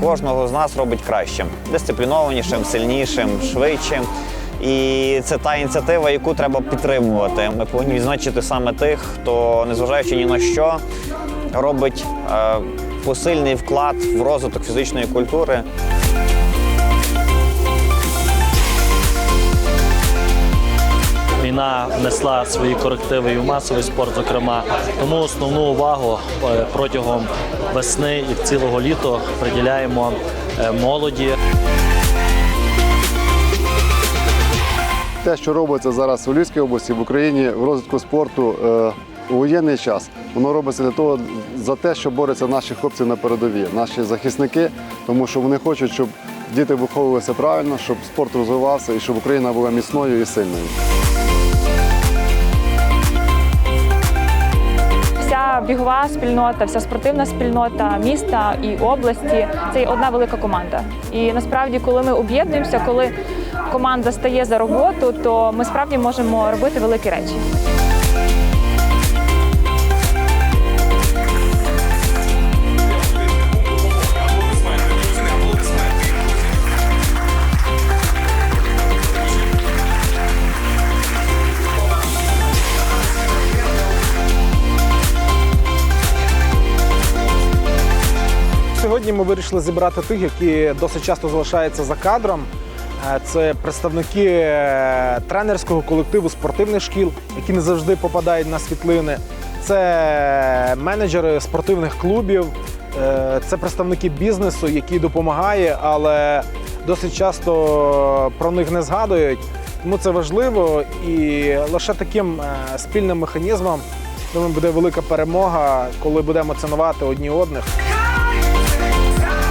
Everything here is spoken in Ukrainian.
кожного з нас робить кращим, дисциплінованішим, сильнішим, швидшим. І це та ініціатива, яку треба підтримувати. Ми повинні відзначити саме тих, хто, незважаючи ні на що, робить е, посильний вклад в розвиток фізичної культури. Війна внесла свої корективи і в масовий спорт, зокрема. Тому основну увагу е, протягом весни і цілого літа приділяємо е, молоді. Те, що робиться зараз у Львівській області, в Україні в розвитку спорту е, у воєнний час, воно робиться для того, за те, що борються наші хлопці на передовій, наші захисники, тому що вони хочуть, щоб діти виховувалися правильно, щоб спорт розвивався і щоб Україна була міцною і сильною. Бігова спільнота, вся спортивна спільнота міста і області це одна велика команда. І насправді, коли ми об'єднуємося, коли команда стає за роботу, то ми справді можемо робити великі речі. Сьогодні ми вирішили зібрати тих, які досить часто залишаються за кадром. Е, Це представники е, тренерського колективу спортивних шкіл, які не завжди попадають на світлини. Це менеджери спортивних клубів, е, це представники бізнесу, які допомагають, але досить часто про них не згадують. Тому це важливо і лише таким спільним механізмом думаю, буде велика перемога, коли будемо цінувати одні одних. Time, sorry.